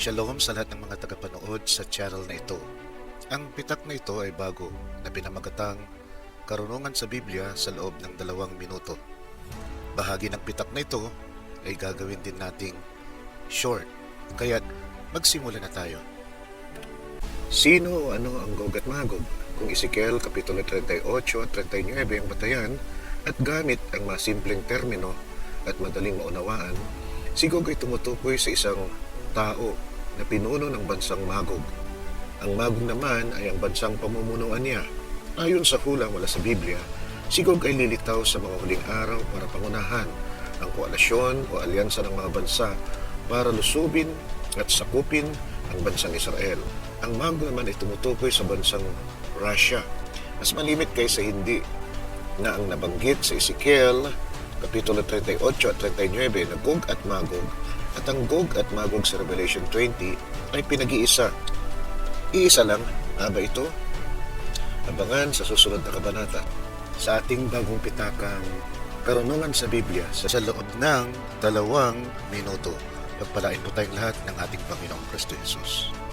Shalom sa lahat ng mga tagapanood sa channel na ito. Ang pitak na ito ay bago na pinamagatang Karunungan sa Biblia sa loob ng dalawang minuto. Bahagi ng pitak na ito ay gagawin din nating short. Kaya't magsimula na tayo. Sino o ano ang Gog at Magog? Kung Ezekiel Kapitulo 38 at 39 ang batayan at gamit ang mga simpleng termino at madaling maunawaan, si Gog ay tumutukoy sa isang tao na pinuno ng bansang Magog. Ang Magog naman ay ang bansang pamumunuan niya. Ayon sa hula mula sa Biblia, si Gog ay lilitaw sa mga huling araw para pangunahan ang koalisyon o alyansa ng mga bansa para lusubin at sakupin ang bansang Israel. Ang Magog naman ay tumutukoy sa bansang Russia. Mas malimit kaysa hindi na ang nabanggit sa Ezekiel Kapitulo 38 at 39 na Gog at Magog at ang Gog at Magog sa Revelation 20 ay pinag-iisa. Iisa lang, nga ito? Abangan sa susunod na kabanata sa ating bagong pitakang karunungan sa Biblia sa sa loob ng dalawang minuto. Pagpalain po tayong lahat ng ating Panginoong Kristo Jesus.